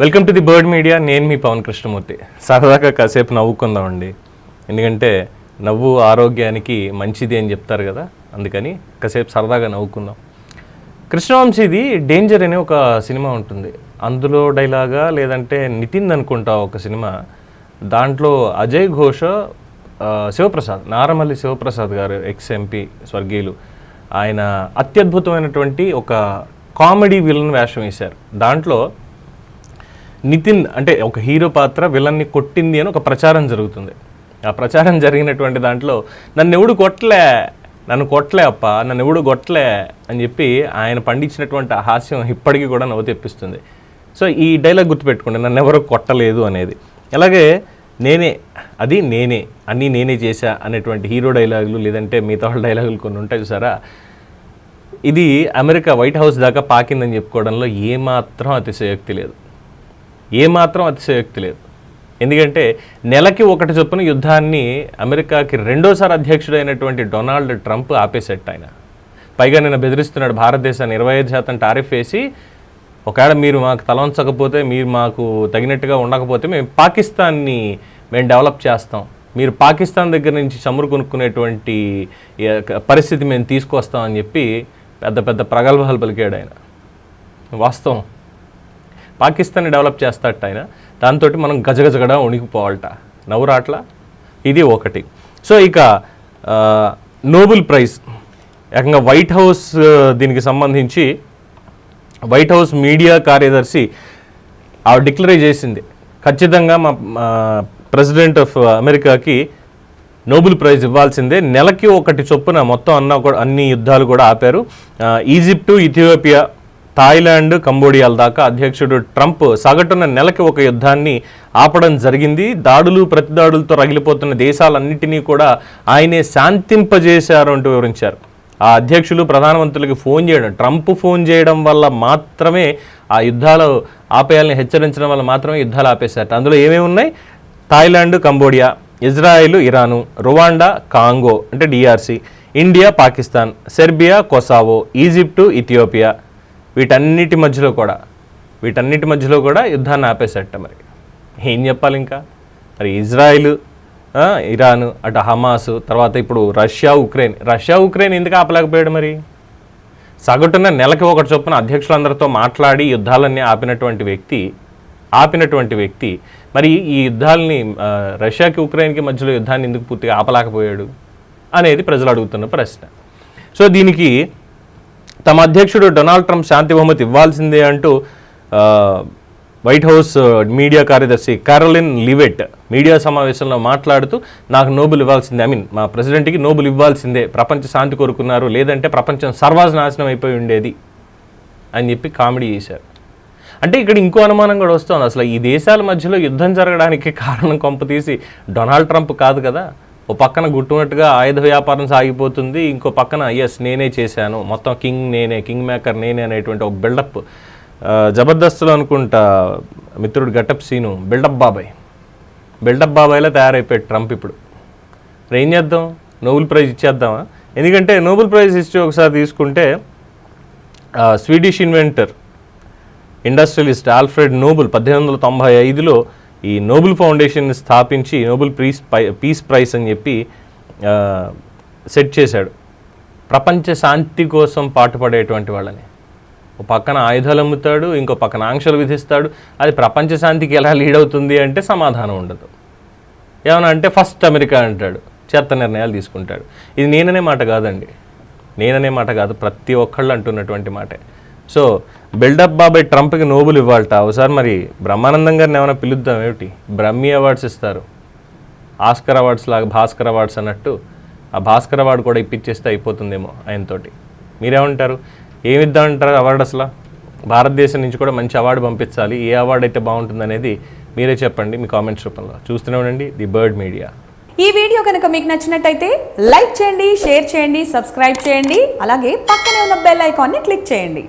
Welcome to the bird media నేను మీ పవన్ కృష్ణమూర్తి. సరదాగా కాసేపు నవ్వుకుందామండి. ఎందుకంటే నవ్వు ఆరోగ్యానికి మంచిది అని చెప్తారు కదా అందుకని కాసేపు సరదాగా నవ్వుకుందాం. కృష్ణవంశీది డేంజర్ అనే ఒక సినిమా ఉంటుంది. అందులో డైలాగా లేదంటే నితిన్ అనుకుంటా ఒక సినిమా. దాంట్లో అజయ్ ఘోష శివప్రసాద్ నారమల్లి శివప్రసాద్ గారు ఎక్స్ ఎంపీ స్వర్గీయులు. ఆయన అత్యద్భుతమైనటువంటి ఒక కామెడీ విలన్ వేషం వేశారు. దాంట్లో నితిన్ అంటే ఒక హీరో పాత్ర విలన్ని కొట్టింది అని ఒక ప్రచారం జరుగుతుంది. ఆ ప్రచారం జరిగినటువంటి దాంట్లో నన్ను ఎవడు కొట్టలే? నన్ను కొట్టలే అప్ప నన్ను ఎవడు కొట్టలే? అని చెప్పి ఆయన పండించినటువంటి ఆ హాస్యం ఇప్పటికీ కూడా నవ్వు తెప్పిస్తుంది. సో ఈ డైలాగ్ గుర్తుపెట్టుకోండి నన్ను ఎవరు కొట్టలేదు అనేది. అలాగే నేనే అది నేనే అన్నీ నేనే చేశా అనేటువంటి హీరో డైలాగులు లేదంటే మిగతా వాళ్ళ డైలాగులు కొన్ని ఉంటాయి చూసారా? ఇది అమెరికా వైట్ హౌస్ దాకా పాకిందని చెప్పుకోవడంలో ఏమాత్రం అతిశయోక్తి లేదు. ఏమాత్రం అతిశయోక్తి లేదు. ఎందుకంటే నెలకి ఒకటి చొప్పున యుద్ధాన్ని అమెరికాకి రెండోసారి అధ్యక్షుడైనటువంటి డొనాల్డ్ ట్రంప్ ఆపేసేట ఆయన. పైగా నిన్న బెదిరిస్తున్నాడు భారతదేశాన్ని ఇరవై ఐదు శాతం టారిఫ్ వేసి ఒకవేళ మీరు మాకు తలవంచకపోతే మీరు మాకు తగినట్టుగా ఉండకపోతే మేము పాకిస్తాన్ని మేము డెవలప్ చేస్తాం. మీరు పాకిస్తాన్ దగ్గర నుంచి చమురు కొనుక్కునేటువంటి పరిస్థితి మేము తీసుకొస్తామని చెప్పి పెద్ద పెద్ద ప్రగల్భాలు పలికాడు ఆయన. వాస్తవం. పాకిస్తాన్ని డెవలప్ చేస్తాట ఆయన. దాంతో మనం గజగజగడ ఉణికిపోవాలట నవ్వురాట్ల? ఇది ఒకటి. సో ఇక నోబెల్ ప్రైజ్. ఏకంగా వైట్ హౌస్ దీనికి సంబంధించి వైట్ హౌస్ మీడియా కార్యదర్శి ఆవిడ డిక్లరేట్ చేసింది. ఖచ్చితంగా మా ప్రెసిడెంట్ ఆఫ్ అమెరికాకి నోబెల్ ప్రైజ్ ఇవ్వాల్సిందే. నెలకి ఒకటి చొప్పున మొత్తం అన్న కూడా అన్ని యుద్ధాలు కూడా ఆపారు. ఈజిప్టు ఇథియోపియా థాయిలాండ్ కంబోడియాల దాకా అధ్యక్షుడు ట్రంప్ సగటున నెలకి ఒక యుద్ధాన్ని ఆపడం జరిగింది. దాడులు ప్రతిదాడులతో రగిలిపోతున్న దేశాలన్నింటినీ కూడా ఆయనే శాంతింపజేశారు అంటూ వివరించారు. ఆ అధ్యక్షులు ప్రధానమంత్రులకి ఫోన్ చేయడం ట్రంప్ ఫోన్ చేయడం వల్ల మాత్రమే ఆ యుద్ధాలు ఆపేయాలని హెచ్చరించడం వల్ల మాత్రమే యుద్ధాలు ఆపేశారు అందులో ఏమేమి ఉన్నాయి? Thailand Cambodia Israel Iran Rwanda Congo అంటే DRC India Pakistan Serbia Kosovo Egypt Ethiopia వీటన్నిటి మధ్యలో కూడా వీటన్నిటి మధ్యలో కూడా యుద్ధాన్ని ఆపేసేట మరి. ఏం చెప్పాలి ఇంకా? మరి ఇజ్రాయిల్ ఇరాన్ అటు హమాస్ తర్వాత ఇప్పుడు రష్యా ఉక్రెయిన్. రష్యా ఉక్రెయిన్ ఎందుకు ఆపలేకపోయాడు మరి? సగటున నెలకి ఒకటి చొప్పున అధ్యక్షులందరితో మాట్లాడి యుద్ధాలన్నీ ఆపినటువంటి వ్యక్తి ఆపినటువంటి వ్యక్తి మరి ఈ యుద్ధాలని రష్యాకి ఉక్రెయిన్కి మధ్యలో యుద్ధాన్ని ఎందుకు పూర్తిగా ఆపలేకపోయాడు అనేది ప్రజలు అడుగుతున్న ప్రశ్న. సో దీనికి తమ అధ్యక్షుడు డొనాల్డ్ ట్రంప్ శాంతి బహుమతి ఇవ్వాల్సిందే అంటూ వైట్ హౌస్ మీడియా కార్యదర్శి కారోలిన్ లివెట్ మీడియా సమావేశంలో మాట్లాడుతూ నాకు నోబెల్ ఇవ్వాల్సిందే. ఐ మీన్ మా ప్రెసిడెంట్కి నోబెల్ ఇవ్వాల్సిందే. ప్రపంచ శాంతి కోరుకున్నారు. లేదంటే ప్రపంచం సర్వనాశనం అయిపోయి ఉండేది అని చెప్పి కామెడీ చేశారు. అంటే ఇక్కడ ఇంకో అనుమానం కూడా వస్తుంది. అసలు ఈ దేశాల మధ్యలో యుద్ధం జరగడానికి కారణం కొంపతీసి డొనాల్డ్ ట్రంప్ కాదు కదా. ఓ పక్కన గుట్టునట్టుగా ఆయుధ వ్యాపారం సాగిపోతుంది. ఇంకో పక్కన ఎస్ నేనే చేశాను. మొత్తం కింగ్ నేనే కింగ్ మేకర్ నేనే అనేటువంటి ఒక బిల్డప్ జబర్దస్తులు అనుకుంటా మిత్రుడు గటప్ సీను బిల్డప్ బాబాయ్. బిల్డప్ బాబాయ్లా తయారైపోయాడు ట్రంప్ ఇప్పుడు. ఏం చేద్దాం? నోబెల్ ప్రైజ్ ఇచ్చేద్దామా? ఎందుకంటే నోబెల్ ప్రైజ్ హిస్టరీ ఒకసారి తీసుకుంటే Swedish inventor industrialist Alfred Nobel పద్దెనిమిది వందల తొంభై ఐదులో ఈ నోబెల్ ఫౌండేషన్ స్థాపించి నోబెల్ పీస్ పీస్ ప్రైజ్ అని చెప్పి సెట్ చేశాడు. ప్రపంచ శాంతి కోసం పాటుపడేటువంటి వాళ్ళని. ఒక పక్కన ఆయుధాలు అమ్ముతాడు ఇంకో పక్కన ఆంక్షలు విధిస్తాడు. అది ప్రపంచ శాంతికి ఎలా లీడ్ అవుతుంది అంటే సమాధానం ఉండదు. ఏమన్నా అంటే ఫస్ట్ అమెరికా అంటాడు చెత్త నిర్ణయాలు తీసుకుంటాడు. ఇది నేననే మాట కాదండి. నేననే మాట కాదు ప్రతి ఒక్కళ్ళు అంటున్నటువంటి మాటే. సో బిల్డప్ బాబాయ్ ట్రంప్కి నోబుల్ ఇవ్వాలట. ఒకసారి మరి బ్రహ్మానందం గారిని ఏమైనా పిలుద్దాం ఏమిటి? బ్రహ్మీ అవార్డ్స్ ఇస్తారు. ఆస్కర్ అవార్డ్స్ లాగా భాస్కర్ అవార్డ్స్ అన్నట్టు ఆ భాస్కర్ అవార్డు కూడా ఇప్పించేస్తే అయిపోతుందేమో ఆయనతోటి. మీరేమంటారు? ఏమిద్దామంటారు అవార్డు అసలు? భారతదేశం నుంచి కూడా మంచి అవార్డు పంపించాలి. ఏ అవార్డు అయితే బాగుంటుంది అనేది మీరే చెప్పండి మీ కామెంట్స్ రూపంలో. చూస్తూనే ఉండండి ది బర్డ్ మీడియా. ఈ వీడియో కనుక మీకు నచ్చినట్టయితే లైక్ చేయండి షేర్ చేయండి సబ్స్క్రైబ్ చేయండి. అలాగే పక్కనే ఉన్న బెల్ ఐకాన్ని క్లిక్ చేయండి.